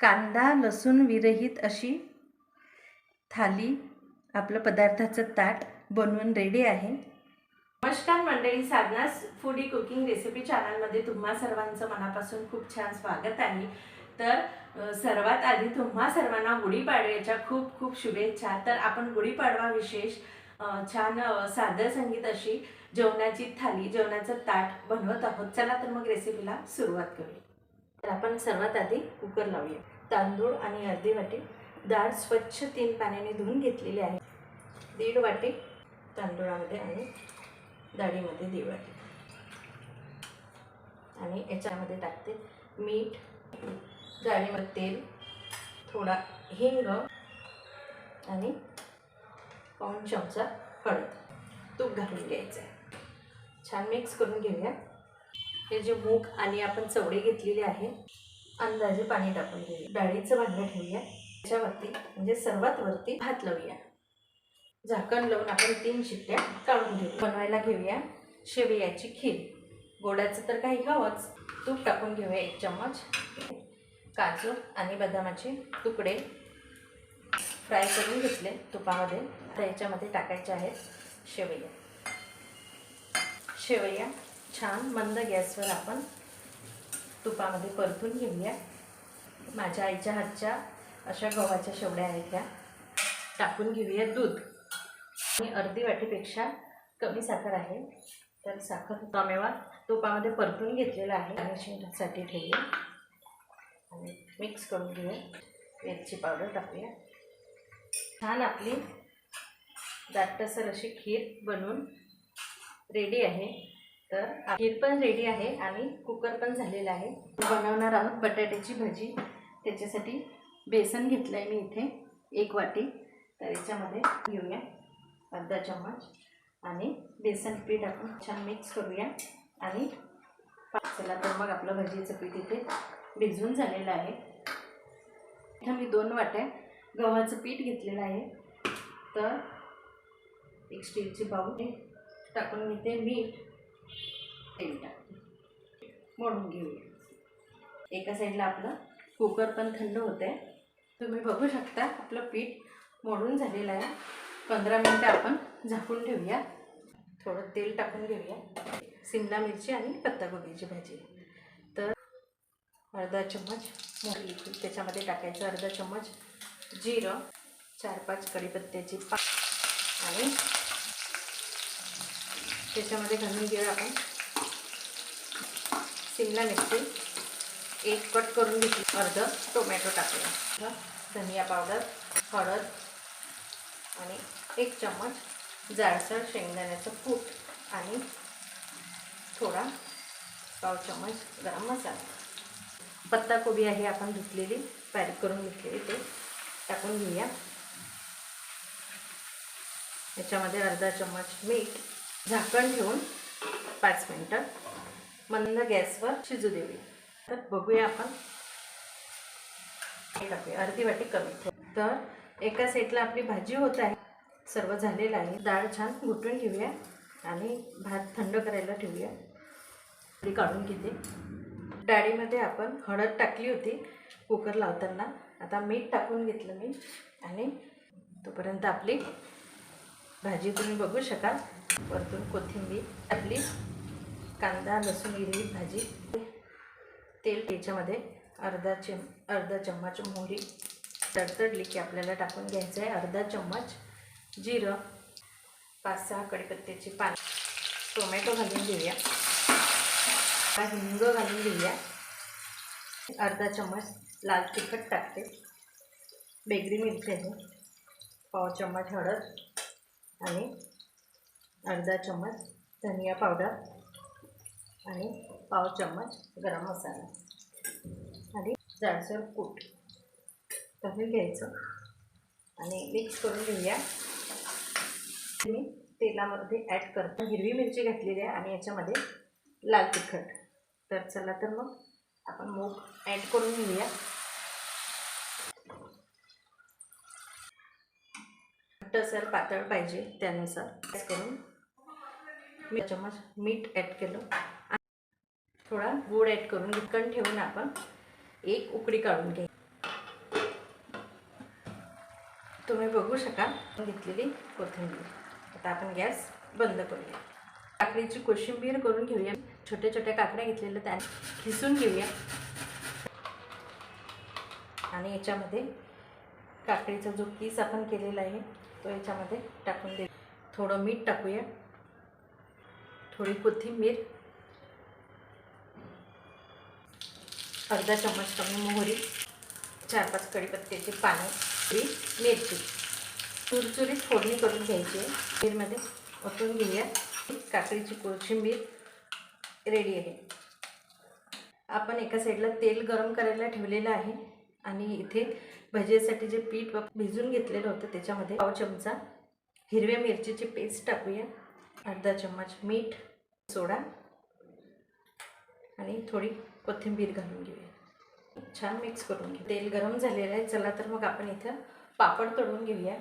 कांदा लसूण विरहित अशी थाली आपलं पदार्थाचं ताट बनवून रेडी आहे. नमस्कार मंडळी साधनास फूडी कुकिंग रेसिपी चॅनलमध्ये तुम्हा सर्वांचं मनापासून खूप छान स्वागत आहे. तर सर्वात आधी तुम्हा सर्वांना गुढीपाडव्याच्या खूप खूप शुभेच्छा. तर आपण गुढीपाडवा विशेष छान साधं सादर संगीत अशी जेवणाची थाली जेवणाचं ताट बनवत आहोत. चला तर मग रेसिपीला सुरुवात करूया. तर आपण सर्वात आधी कुकर लावूया. तांदूळ आणि अर्धी वाटी डाळ स्वच्छ तीन पाण्याने धुवून घेतलेली आहे. दीड वाटी तांदूळामध्ये आणि डाळीमध्ये दीड वाटी. आणि याच्यामध्ये टाकते मीठ डाळीमध्ये तेल थोडा हिंग आणि पाऊण चमचा हळद. तूप घालून घ्यायचं आहे छान मिक्स करून घेऊया. हे जे मूग आणि आपण चवडे घेतलेले आहे अंदाजे पाणी टाकून घेऊया. डाळीचं भांडं ठेवूया. त्याच्यावरती म्हणजे सर्वात वरती भात लावूया. झाकण लावून आपण तीन शिट्ट्या काढून घेऊ बनवायला घेऊया शेवयाची खीर. गोडाचं तर काही हवंच. तूप टाकून घेऊया एक चम्मच. काजू आणि बदामाचे तुकडे फ्राय करून घेतले तुपामध्ये. आता याच्यामध्ये टाकायचे आहेत शेवया. शेवया छान मंद गॅसवर आपण तुपामध्ये परतून घेऊया. माझ्या आईच्या हातच्या अशा गव्हाच्या शेवड्या आहेत त्या टाकून घेऊया दूध. आणि अर्धी वाटीपेक्षा कमी साखर आहे. तर साखर टोमेवा तुपामध्ये परतून घेतलेला आहे. आणि गार्निशिंगसाठी ठेवूया. आणि मिक्स करून घेऊया. वेलची पावडर टाकूया. छान आपली दाटसर अशी खीर बनवून रेडी आहे. तर खीर पण रेडी आहे आणि कुकर पण झालेला आहे. बनवणार आहोत बटाट्याची भाजी. त्याच्यासाठी बेसन घेतलं आहे मी इथे एक वाटी. तर याच्यामध्ये घेऊया अर्धा चम्मच. आणि बेसन पीठ आपण छान मिक्स करूया. आणि पा- चला तर मग आपलं भाजीचं पीठ इथे भिजवून झालेलं आहे. इथं मी दोन वाट्या गव्हाचं पीठ घेतलेलं आहे. तर एक स्टीलची बाऊल टाकून मी ते मीठ तेल टाकते मोडून घेऊया. एका साईडला आपलं कुकर पण थंड होतं आहे तुम्ही बघू शकता आपलं पीठ मोडून झालेलं आहे. पंधरा मिनटं आपण झाकून ठेवूया. थोडं तेल टाकून घेऊया. शिमला मिरची आणि पत्ताकोबीची भाजी. तर अर्धा चम्मच मोहरी त्याच्यामध्ये टाकायचं. अर्धा चम्मच जिरं चार पाच कढीपत्त्याची पा आणि त्याच्यामध्ये घालून घेऊया आपण. शिमला मिरची. एक कट करून घेतली. अर्ध टोमॅटो टाकूया. धनिया पावडर हळद आणि एक चम्मच जाडसर शेंगदाण्याचं कूट आणि थोडा पाव चम्मच गरम मसाला. पत्ताकोबी आहे आपण धुतलेली बारीक करून घेतलेली ते टाकून घेऊया. याच्यामध्ये अर्धा चम्मच मीठ झाकण ठेवून पाच मिनटं मंद गॅसवर शिजू देऊया. तर बघूया आपण. हे अर्धी वाटी कमी ठेवू तर एका सेटला आपली भाजी होत आहे. सर्व झालेलं आहे. डाळ छान घुटून घेऊया आणि भात थंड करायला ठेवूया. ती काढून घेते. डाळीमध्ये आपण हळद टाकली होती कुकर लावताना. आता मीठ टाकून घेतलं मी. आणि तोपर्यंत आपली भाजी तुम्ही बघू शकाल. वरतून कोथिंबीर आपली कांदा लसूण हिरवी भाजी तेल त्याच्यामध्ये अर्धा चम अर्धा चम्मच मोहरी तडतडली की आपल्याला टाकून घ्यायचं आहे. अर्धा चम्मच जिरं पाच सहा कडीपत्त्याची पान टोमॅटो घालून घेऊया. हिंग घालून घेऊया. अर्धा चम्मच लाल तिखट टाकते. बेगरी मिरची आहे. पाव चम्मच हळद आणि अर्धा चम्मच धनिया पावडर. आणि पाव चम्मच गरम मसाला. आणि जाडसर कूट. कमी घ्यायचं. आणि मिक्स करून घेऊया. मी तेलामध्ये ॲड करतो. हिरवी मिरची घातलेली आहे आणि याच्यामध्ये लाल तिखट. तर चला तर मग आपण मूग ॲड करून घेऊया. घट्टसर पातळ पाहिजे त्यानुसार. करून मी चम्मच मीठ ॲड केलं. थोडा गूळ ॲड करून ढक्कन ठेवून आपण एक उकडी काढून घ्या तुम्ही बघू शकाल घेतलेली कोथिंबीर. आता आपण गॅस बंद करूया. काकडीची कोशिंबीर करून घेऊया. छोट्या छोट्या काकड्या घेतलेल्या त्या खिसून घेऊया. आणि याच्यामध्ये काकडीचा जो पीस आपण केलेला आहे तो याच्यामध्ये टाकून दे थोडं मीठ टाकूया. थोडी कोथिंबीर अर्धा चम्मच कमी मोहरी चार पाच कढीपत्त्याची पानं ही मिरची. चुरचुरीत फोडणी करून घ्यायची. आहे खीरमध्ये ओतून घेऊया. काकडीची कोशिंबीर रेडी आहे. आपण एका साईडला तेल गरम करायला ठेवलेलं आहे आणि इथे भजीसाठी जे पीठ व- भिजून घेतलेलं होतं त्याच्यामध्ये पाव चमचा हिरव्या मिरचीची पेस्ट टाकूया. अर्धा चम्मच मीठ सोडा. आणि थोडी कोथिंबीर घालून घेऊया. छान मिक्स करून घेऊ. तेल गरम झालेलं आहे. चला तर मग आपण इथं पापड तळून घेऊया.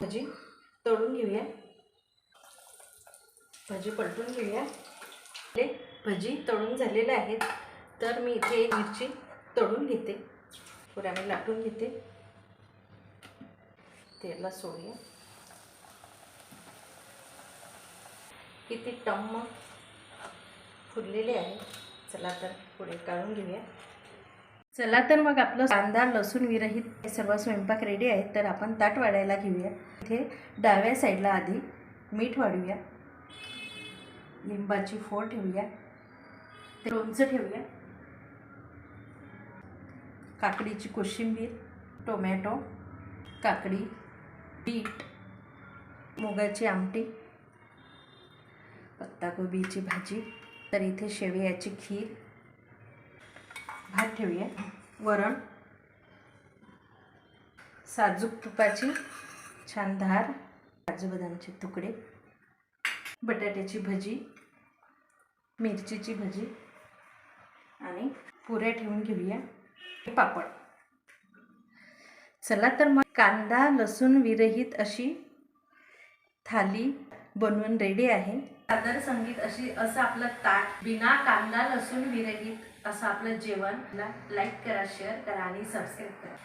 भजी तळून घेऊया. भजी पलटून घेऊया. आपले भजी तळून झालेले आहेत. तर मी इथे एक मिरची तळून घेते. पुऱ्या मी लाटून घेते. तेला सोडूया. किती टम्म फुललेले आहे. चला तर पुढे काढून घेऊया. चला तर मग आपलं कांदा लसूण विरहित हे सर्व स्वयंपाक रेडी आहेत. तर आपण ताट वाढायला घेऊया. इथे डाव्या साईडला आधी मीठ वाढूया. लिंबाची फोड ठेवूया. ते लोणचं ठेवूया. काकडीची कोशिंबीर टोमॅटो काकडी बीट मुगाची आमटी पत्ताकोबीची भाजी. तर इथे शेवयाची खीर. भात ठेवूया. वरण. साजूक तुपाची छान धार. काजू बदामचे तुकडे. बटाट्याची भजी. मिरचीची भजी. आणि पुऱ्या ठेवून घेऊया. पापड. चला तर मग कांदा लसूण विरहित अशी थाली बनवून रेडी आहे. सादर संगीत अशी असं आपलं ताट बिना कांदा लसूण विरहित असं आपलं जेवण. लाईक करा शेअर करा आणि सबस्क्राईब करा.